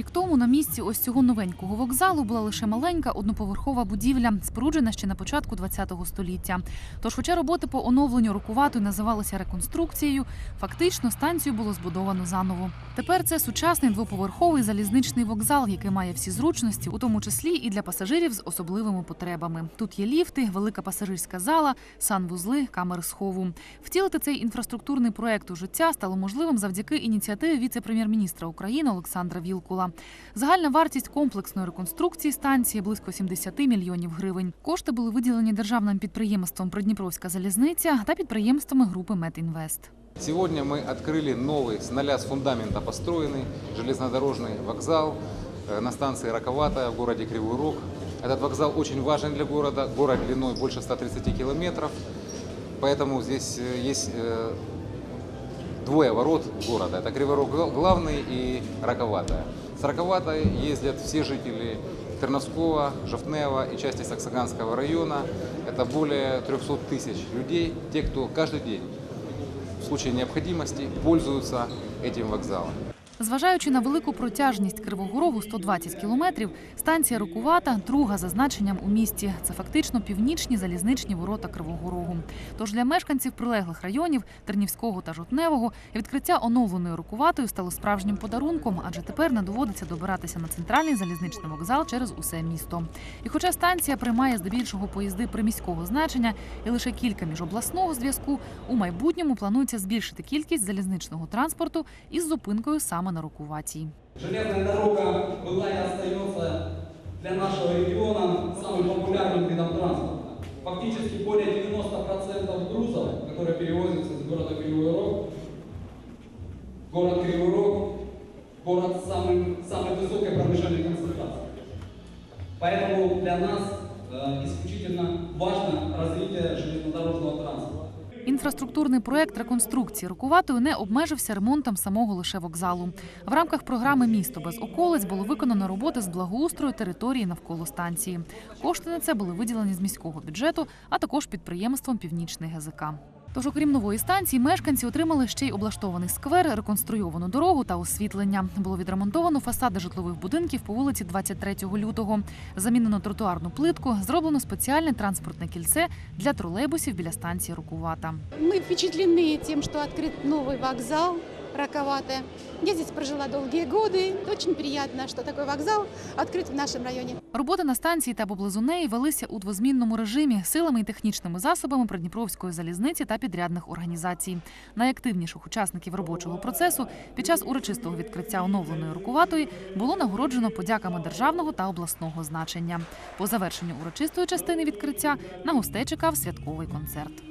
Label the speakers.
Speaker 1: Рік тому на місці ось цього новенького вокзалу була лише маленька одноповерхова будівля, споруджена ще на початку ХХ століття. Тож, хоча роботи по оновленню рукуватої називалися реконструкцією, фактично станцію було збудовано заново. Тепер це сучасний двоповерховий залізничний вокзал, який має всі зручності, у тому числі і для пасажирів з особливими потребами. Тут є ліфти, велика пасажирська зала, санвузли, камери схову. Втілити цей інфраструктурний проект у життя стало можливим завдяки ініціативі віце-прем'єр-міністра України Олександра Вілкула. Загальна вартість комплексної реконструкції станції близько 70 мільйонів гривень. Кошти були виділені державним підприємством Придніпровська залізниця та підприємствами групи Метінвест.
Speaker 2: Сегодня мы открыли новый, с нуля с фундамента построенный железнодорожный вокзал э, на станции Раковатая в городе Кривой Рог. Этот вокзал очень важен для города. Город длиной больше 130 километров, поэтому здесь э, есть э, двое ворот города. Это Кривой Рог гла- главный и Раковатая. С Раковатой ездят все жители Терновского, Жовтнева и части Саксаганского района. Это более 300 тысяч людей, те, кто каждый день в случае необходимости пользуются этим вокзалом.
Speaker 1: Зважаючи на велику протяжність Кривого Рогу 120 кілометрів, станція Рукувата друга за значенням у місті. Це фактично північні залізничні ворота Кривого Рогу. Тож для мешканців прилеглих районів Тернівського та Жутневого відкриття оновленої Рукуватою стало справжнім подарунком, адже тепер не доводиться добиратися на центральний залізничний вокзал через усе місто. І хоча станція приймає здебільшого поїзди приміського значення і лише кілька міжобласного зв'язку, у майбутньому планується збільшити кількість залізничного транспорту із зупинкою саме на Рукуватій.
Speaker 3: Железная дорога была и остается для нашего региона самым популярным видом транспорта. Фактически более 90% грузов, которые перевозятся из города Кривой Рог, город Кривой Рог, город с самым, самой высокой промышленной концентрацией. Поэтому для нас э, исключительно важно развитие железнодорожного транспорта.
Speaker 1: Інфраструктурний проект реконструкції Рукуватою не обмежився ремонтом самого лише вокзалу. В рамках програми Місто без околиць було виконано роботи з благоустрою території навколо станції. Кошти на це були виділені з міського бюджету, а також підприємством Північний ГЗК. Тож, окрім нової станції, мешканці отримали ще й облаштований сквер, реконструйовану дорогу та освітлення. Було відремонтовано фасади житлових будинків по вулиці 23 лютого. Замінено тротуарну плитку, зроблено спеціальне транспортне кільце для тролейбусів біля станції Рукувата.
Speaker 4: Мы впечатлены тем, что открыт новый вокзал Раковатая. Я здесь прожила долгие годы. Очень приятно, что такой вокзал открыт в нашем районе.
Speaker 1: Роботи на станції та поблизу неї велися у двозмінному режимі силами і технічними засобами Придніпровської залізниці та підрядних організацій. Найактивніших учасників робочого процесу під час урочистого відкриття оновленої рукуватої було нагороджено подяками державного та обласного значення. По завершенню урочистої частини відкриття на гостей чекав святковий концерт.